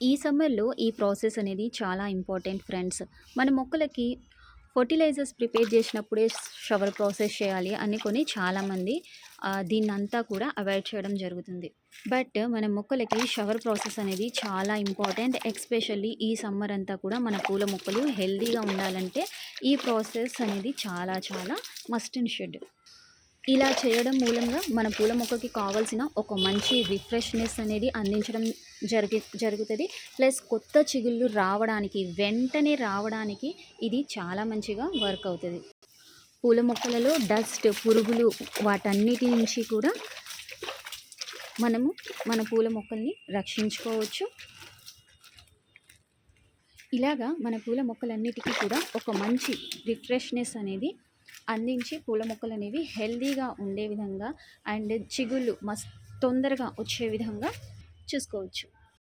ఈ సమ్మర్‌లో ఈ ప్రాసెస్ అనేది చాలా ఇంపార్టెంట్ ఫ్రెండ్స్. మన మొక్కలకి ఫర్టిలైజర్స్ ప్రిపేర్ చేసినప్పుడే షవర్ ప్రాసెస్ చేయాలి అనుకొని చాలామంది దీన్నంతా కూడా అవాయిడ్ చేయడం జరుగుతుంది. బట్ మన మొక్కలకి షవర్ ప్రాసెస్ అనేది చాలా ఇంపార్టెంట్. ఎక్స్పెషల్లీ ఈ సమ్మర్ అంతా కూడా మన పూల మొక్కలు హెల్తీగా ఉండాలంటే ఈ ప్రాసెస్ అనేది చాలా చాలా మస్ట్ అండ్ షుడ్. ఇలా చేయడం మూలంగా మన పూల మొక్కకి కావాల్సిన ఒక మంచి రిఫ్రెష్‌నెస్ అనేది అందించడం జరిగి జరుగుతుంది ప్లస్ కొత్త చిగుళ్ళు రావడానికి, వెంటనే రావడానికి ఇది చాలా మంచిగా వర్క్ అవుతుంది పూల మొక్కలలో డస్ట్, పురుగులు వాటన్నిటి నుంచి కూడా మనము మన పూల మొక్కల్ని రక్షించుకోవచ్చు. ఇలాగా మన పూల మొక్కలన్నిటికీ కూడా ఒక మంచి రిఫ్రెష్‌నెస్ అనేది అందించి పూల మొక్కలు అనేవి హెల్తీగా ఉండే విధంగా అండ్ చిగుళ్ళు మస్ తొందరగా వచ్చే విధంగా చూసుకోవచ్చు.